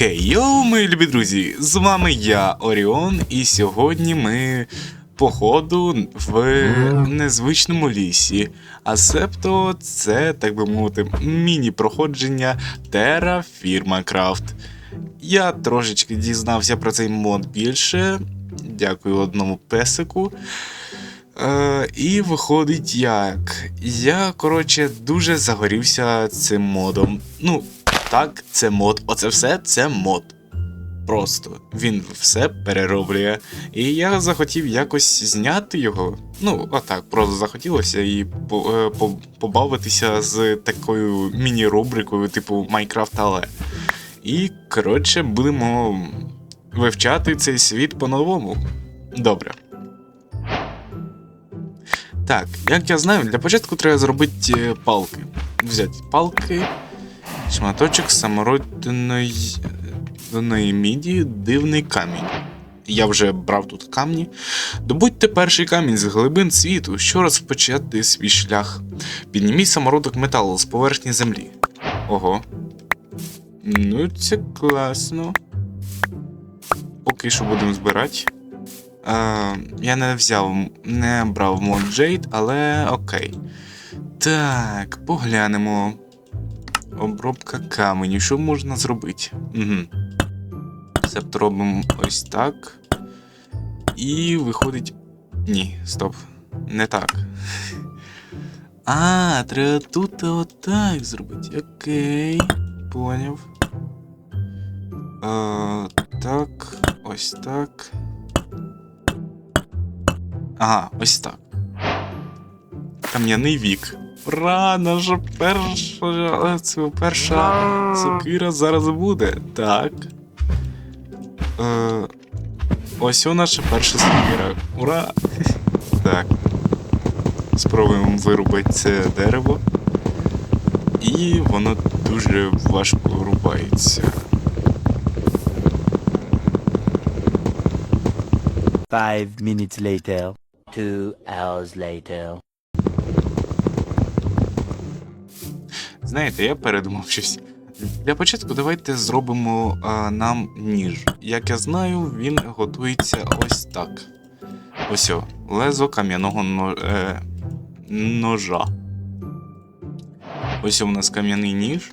Хей, йоу, мої любі друзі! З вами я, Оріон, і сьогодні ми походу в незвичному лісі. А себто це, так би мовити, міні-проходження Terra Firma Craft. Я трошечки дізнався про цей мод більше. Дякую одному песику. Е, і виходить як. Я, коротше, дуже загорівся цим модом. Ну, так, це мод. Оце все це мод. Просто він все перероблює. І я захотів якось зняти його. Ну, отак, просто захотілося і е, по- побавитися з такою міні-рубрикою, типу Майнкрафт але. І, коротше, будемо вивчати цей світ по-новому. Добре. Так, як я знаю, для початку треба зробити е, палки. Взяти палки, шматочок самородної міді, дивний камінь. Я вже брав тут камні. Добудьте перший камінь з глибин світу, що розпочати свій шлях. Підніміть самородок металу з поверхні землі. Ого. Ну, це класно. Поки що будемо збирати. Е, я не взяв, не брав мод Jade, але окей. Так, поглянемо. Обробка каменю. Що можна зробити? Угу. Себто робимо ось так. І виходить. Ні, стоп. Не так. А, треба тут отак зробити. Окей. Поняв. Е, так, ось так. Ага, ось так. Кам'яний вік. Ура, наша перша. Це перша сокира зараз буде. Так. Е, ось о наша перша сокира. Ура! Так. Спробуємо вирубати це дерево. І воно дуже важко рубається. Five minutes later. Two hours later. Знаєте, я передумав щось. Для початку давайте зробимо а, нам ніж. Як я знаю, він готується ось так. Ось о, лезо кам'яного но, е, ножа. Ось у нас кам'яний ніж.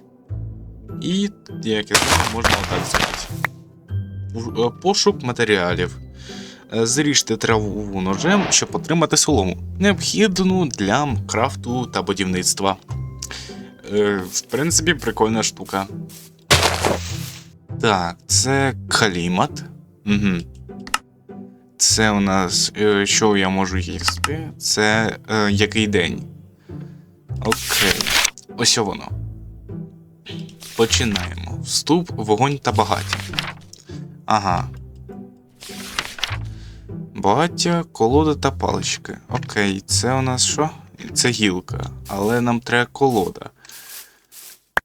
І, як я знаю, можна отак зробити. Е, Пошук матеріалів. Е, Зріжте траву ножем, щоб отримати солому, необхідну для крафту та будівництва. Е, в принципі, прикольна штука. Так, це калімат. Угу. Це у нас. е, що я можу їсти? Це е, який день? Окей. Ось воно. Починаємо. Вступ, вогонь та багаття. Ага. Багаття, колода та палички. Окей, це у нас що? Це гілка, але нам треба колода.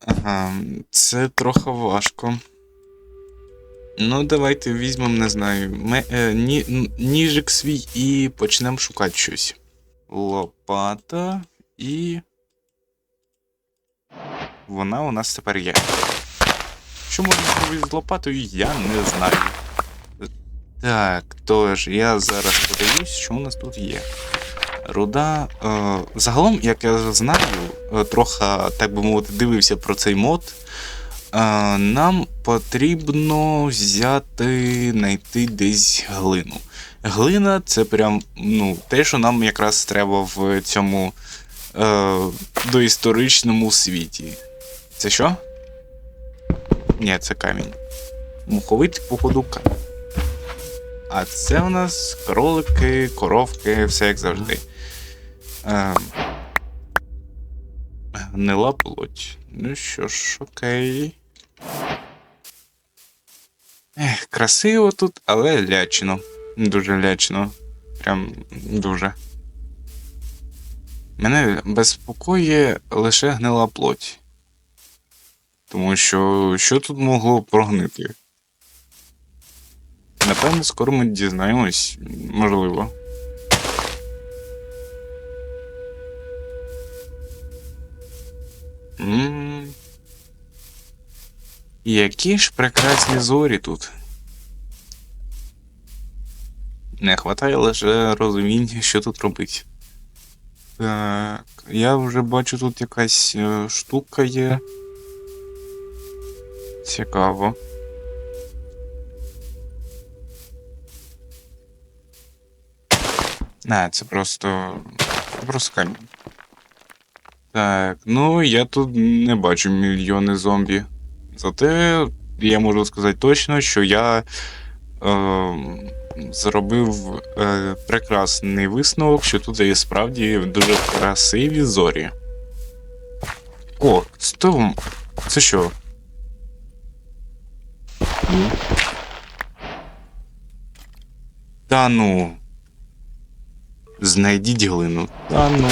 Ага, це трохи важко. Ну, давайте візьмемо, не знаю, ме, е, ні, ніжик свій і почнемо шукати щось. Лопата і. Вона у нас тепер є. Що можна зробити з лопатою, я не знаю. Так, тож, я зараз подивлюсь, що у нас тут є. Руда. Е, загалом, як я знаю, е, трохи, так би мовити, дивився про цей мод. Е, нам потрібно взяти, знайти десь глину. Глина це прям ну, те, що нам якраз треба в цьому е, доісторичному світі. Це що? Ні, це камінь. Муховий, походу, камінь. А це у нас кролики, коровки, все як завжди. Ем... Гнила плоть. Ну що ж, окей. Ех, красиво тут, але лячно. Дуже лячно. Прям дуже. Мене безпокоює лише гнила плоть. Тому що що тут могло прогнити? Напевно, скоро ми дізнаємось, можливо. Які ж прекрасні зорі тут. Не хватає лише розуміння, що тут робить. Так, я вже бачу, тут якась е, штука є. Цікаво. Не, це просто. Це просто камінь. Так, ну я тут не бачу мільйони зомбі. Зате я можу сказати точно, що я е, зробив е, прекрасний висновок, що тут є справді дуже красиві зорі. О, стоп. Це що? Та ну. Знайдіть глину. Та ну.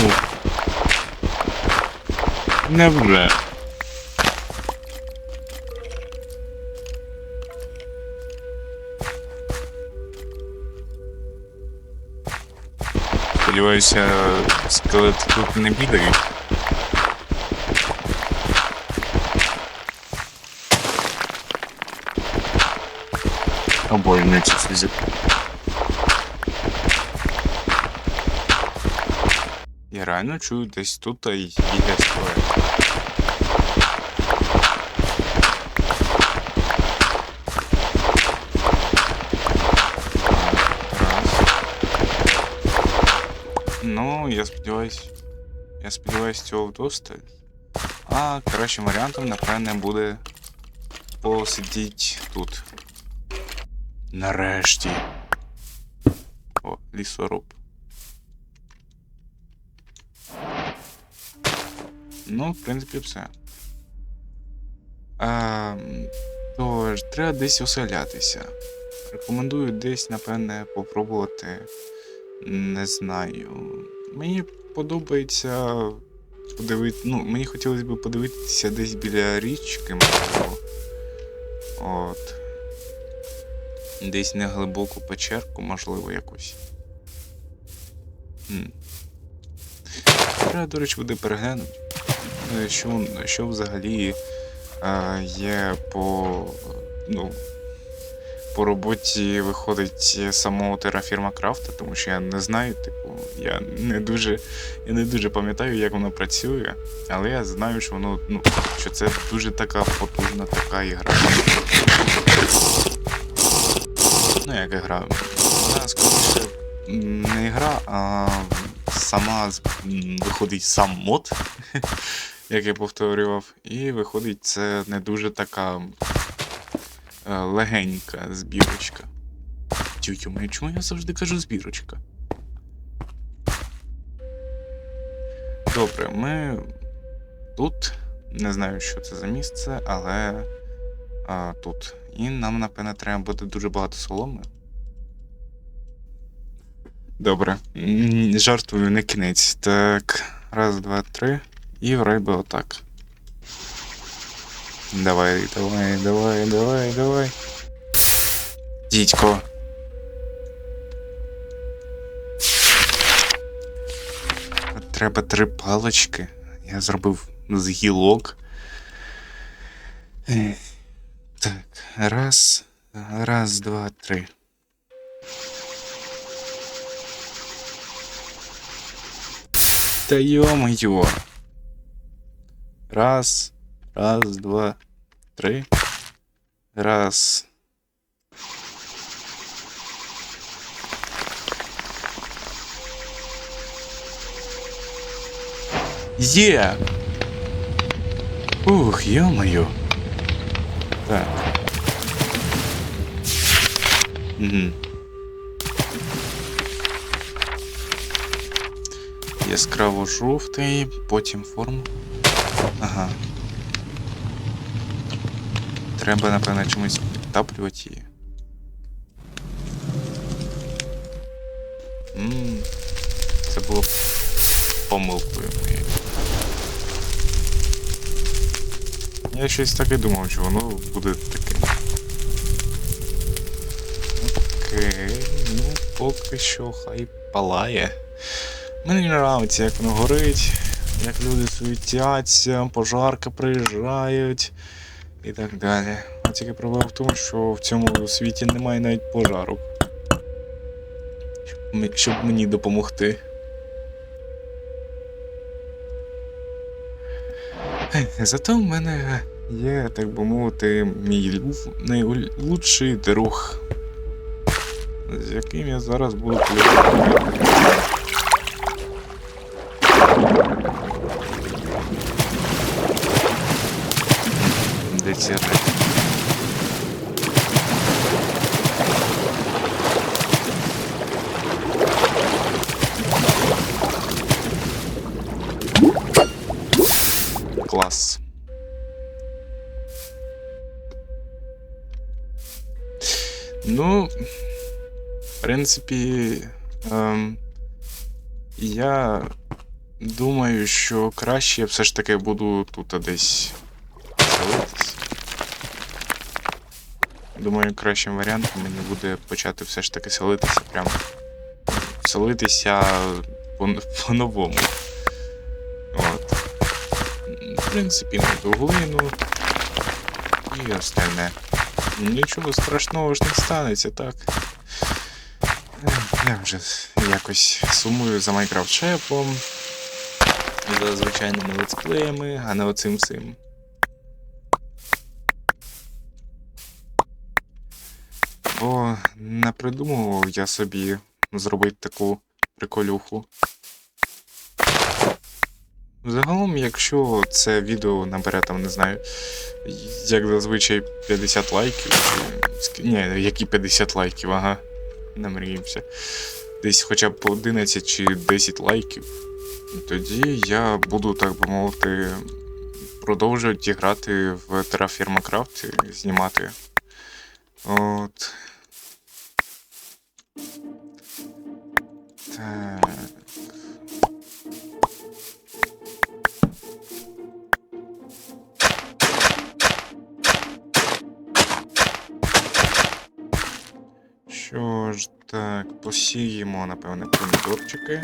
Невже. Сподіваюся, скелети тут не бігають. Обожнюю цю фізику. Я реально чую десь тут і йде скелет. Ну, я сподіваюсь. Я сподіваюсь, цього вдосталь. А кращим варіантом, напевне, буде посидіти тут. Нарешті. О, лісоруб. Ну, в принципі, все. А, тож, треба десь оселятися. Рекомендую десь, напевне, попробувати. Не знаю. Мені подобається подивити. Ну, мені хотілося б подивитися десь біля річки, можливо. От. Десь неглибоку печерку, можливо, якусь. Хм. Треба, до речі, буде переглянути. Е, Що, що взагалі е, є по. Ну, по роботі виходить самого терафірма Крафта, тому що я не знаю, типу, я не дуже, я не дуже пам'ятаю, як воно працює, але я знаю, що воно, ну, що це дуже така потужна така ігра. Ну, як ігра. Вона скоріше не ігра, а сама виходить сам мод, як я повторював, і виходить це не дуже така е, легенька збірочка. Тютю чому я завжди кажу збірочка? Добре, ми тут. Не знаю, що це за місце, але а, тут. І нам, напевне, треба буде дуже багато соломи. Добре. Жартую, не кінець. Так. Раз, два, три. І врай би отак. Давай, давай, давай, давай, давай. Дідько. Треба три палочки. Я зробив з гілок. Ех, Так, раз, раз, два, три. Та ё-моё. Раз, раз, два, три. Раз. Є! Ух, ё-моё. Так. Угу. Яскраво жовтий, потім форму. Ага. Треба, напевно, чомусь підтаплювати її. Ммм. Це було помилкою моєю. Я щось так і думав, що воно буде таке. Окей, ну поки що хай палає. Мені не нравиться, як воно горить, як люди суетяться, пожарка приїжджають. і так далі. А тільки проблема в тому, що в цьому світі немає навіть пожару. Щоб, мені допомогти. Зато в мене є, так би мовити, мій найлучший друг, з яким я зараз буду полювати. Де ці речі? Клас. Ну, в принципі, ем, я думаю, що краще я все ж таки буду тут десь. Думаю, кращим варіантом мені буде почати все ж таки селитися прям. Селитися по- по-новому. От. В принципі, на глину і остальне. Нічого страшного ж не станеться, так? Я вже якось сумую за Майнкрафт шепом, за звичайними летсплеями, а не оцим цим. Бо не придумував я собі зробити таку приколюху. Загалом, якщо це відео набере там, не знаю, як зазвичай 50 лайків, ні, які 50 лайків, ага, намріємося. Десь хоча б по 11 чи 10 лайків, тоді я буду, так би мовити, продовжувати грати в Terraform Craft знімати. От. Напевне, помідорчики.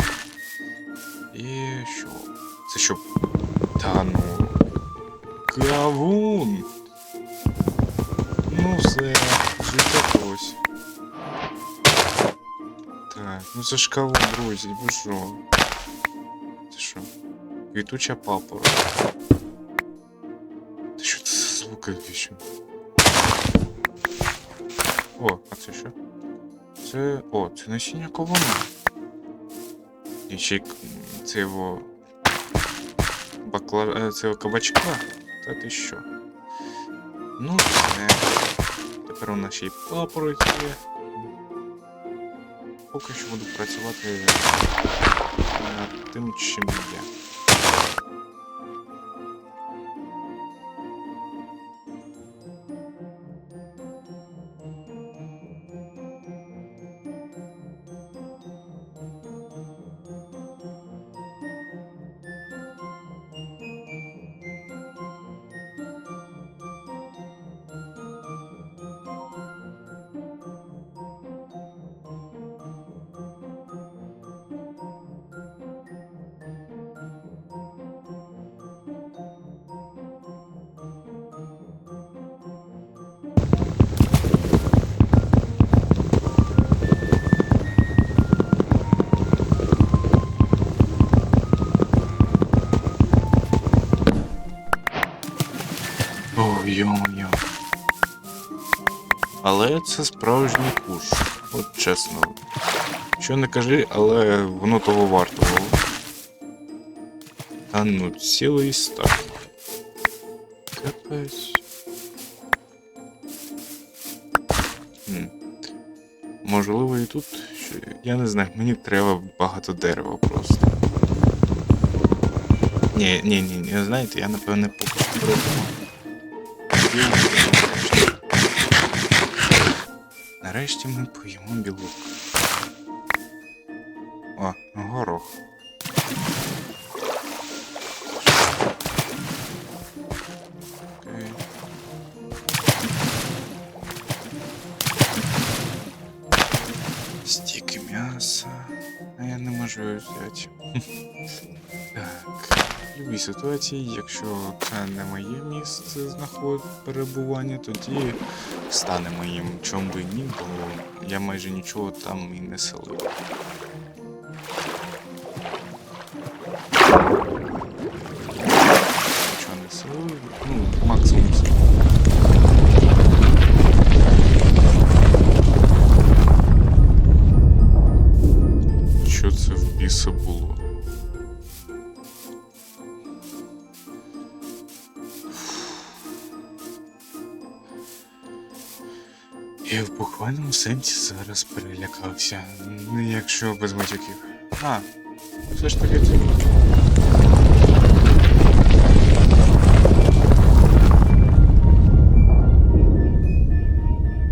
І що? Це що? Та ну. Кавун! Ну все, життя ось. Так, ну це ж кавун, друзі, ви що? Це що? Квітуча папора. Та що це за звуки вічно? О, а це що? Це. О, це насіння кована. І ще це його. Бакла... е, Це кабачка. Та ти що? Ну, все. Тепер у нас ще й папороть є. Поки що буду працювати над тим, чим є. Йо-моє. Але це справжній куш. От чесно. Що не кажи, але воно того вартувало. Та ну, цілий стак. Капець. Хм. Можливо, і тут. Я не знаю, мені треба багато дерева просто. Ні, ні, ні, знаєте, я напевне пробую. Нарешті ми поїмо білок. О, горох. Окей. Стільки м'яса. А я не можу взяти. Так. Будь-якій ситуації, якщо це не моє місце знаход перебування, тоді стане моїм. чом би ні, бо я майже нічого там і не селив. Сенсі зараз перелякався. Ну, якщо без матюків. А, все ж таки.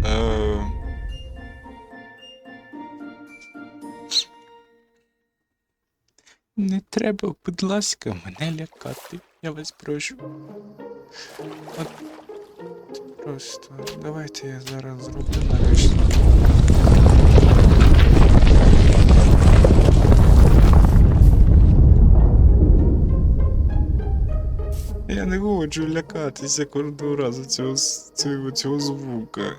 Е... Не треба, будь ласка, мене лякати. Я вас прошу. От просто давайте я зараз зроблю нарешті. Я не хочу лякатися кожного разу цього, цього, цього звука.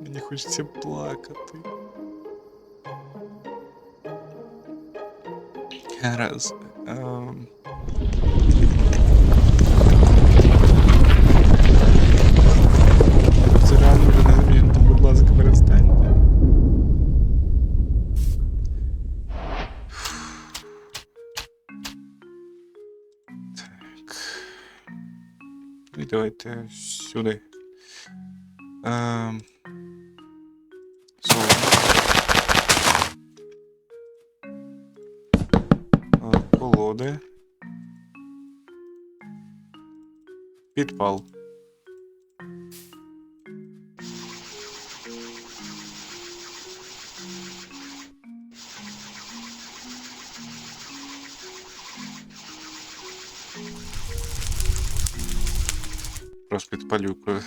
Мені хочеться плакати. Гаразд. Ем... Ну сюди. Е, Соло. Е, Колоди. Підпал. Підпалю ко-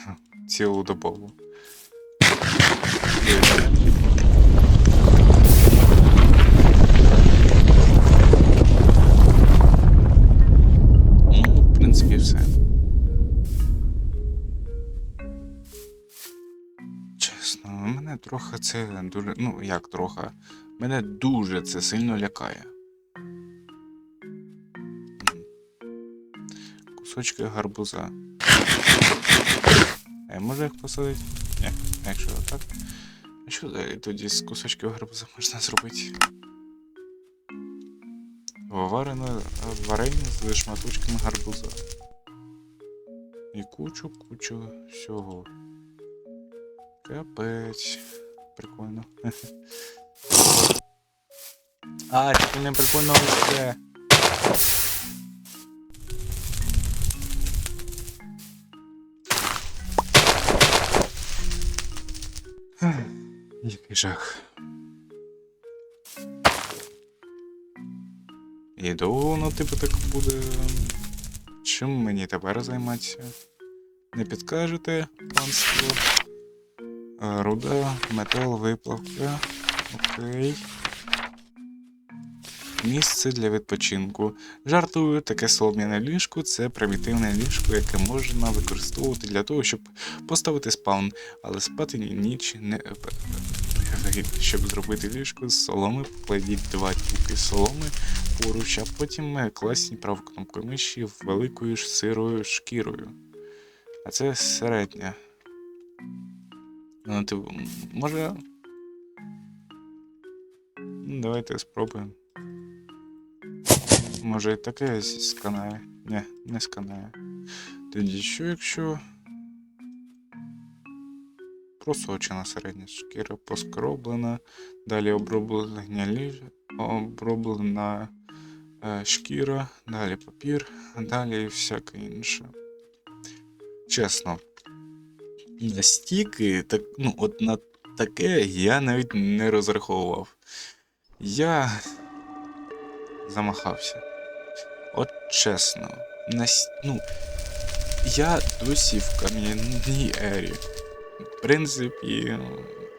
цілу добову. Ну, в принципі, все. Чесно, мене трохи це дуже. Ну, як трохи. Мене дуже це сильно лякає. Кусочки гарбуза. Е, може їх посадити? Ні, якщо так. А що е, тоді з кусочків гарбуза можна зробити? Варене варення з шматочками гарбуза. І кучу, кучу всього. Капець. Прикольно. А, тільки не прикольно ось Який жах. І довго воно типу так буде. Чим мені тепер займатися? Не підкажете, панство? Е, Руда, метал, виплавка. Окей. Місце для відпочинку. Жартую, таке солом'яне ліжко це примітивне ліжко, яке можна використовувати для того, щоб поставити спаун, але спати ніч не. Щоб зробити ліжко з соломи, покладіть два тюки соломи поруч, а потім е, класні правою кнопкою миші великою ж сирою шкірою. А це середня. Ну, типу, може. Ну, Давайте спробуємо. Може і таке сканає. Ні, не сканає. Тоді що, якщо. Просочена середня шкіра поскроблена, далі оброблення ліж... оброблена е, шкіра, далі папір, далі всяке інше. Чесно, настільки, так, ну, от на таке я навіть не розраховував. Я замахався. От чесно, нас... ну, я досі в кам'яній ері. Принципі,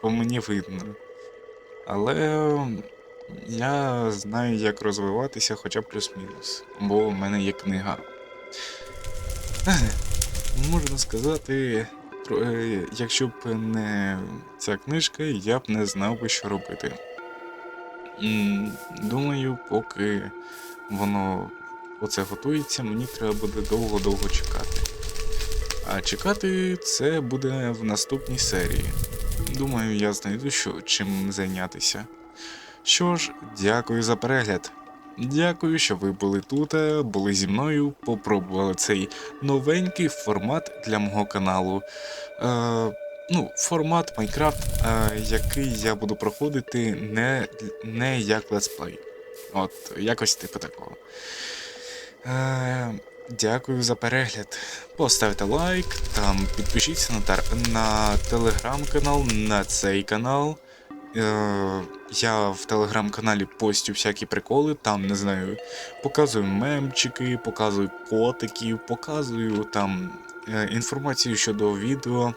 по мені видно. Але я знаю, як розвиватися хоча б плюс-мінус, бо в мене є книга. Можна сказати, е, якщо б не ця книжка, я б не знав би, що робити. Думаю, поки воно оце готується, мені треба буде довго-довго чекати. А чекати це буде в наступній серії. Думаю, я знайду, що, чим зайнятися. Що ж, дякую за перегляд. Дякую, що ви були тут, е, були зі мною, попробували цей новенький формат для мого каналу. Е, ну, формат Майнкрафт, е, який я буду проходити не, не як летсплей. От, якось типу такого. Е, дякую за перегляд. Поставте лайк, там підпишіться на, на телеграм-канал, на цей канал. Е, я в телеграм-каналі постю всякі приколи, там не знаю, показую мемчики, показую котиків, показую там е, інформацію щодо відео.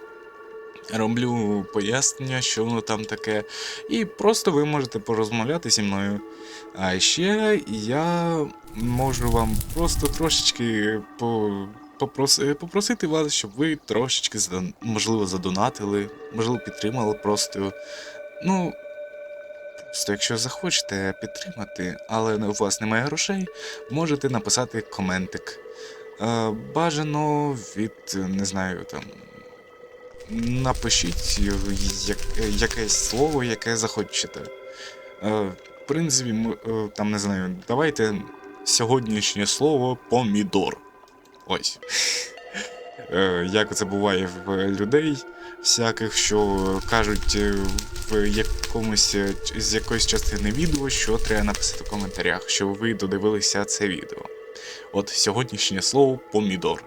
Роблю пояснення, що воно там таке. І просто ви можете порозмовляти зі мною. А ще я можу вам просто трошечки по, попроси, попросити вас, щоб ви трошечки можливо задонатили, можливо, підтримали просто. Ну, просто якщо захочете підтримати, але у вас немає грошей, можете написати коментик. Е, бажано від, не знаю, там. Напишіть як, якесь слово, яке захочете. Е, в принципі, е, там не знаю, давайте сьогоднішнє слово помідор. Ось. Е, як це буває в людей всяких, що кажуть е, в якомусь е, з якоїсь частини відео, що треба написати в коментарях, що ви додивилися це відео. От сьогоднішнє слово помідор.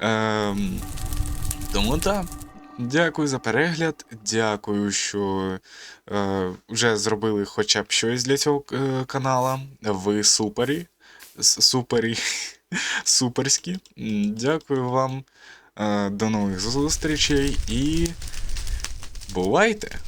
Ем, тому так. Дякую за перегляд. Дякую, що е, вже зробили хоча б щось для цього е, канала. Ви супері. Супері. Суперські. Дякую вам. Е, до нових зустрічей і бувайте!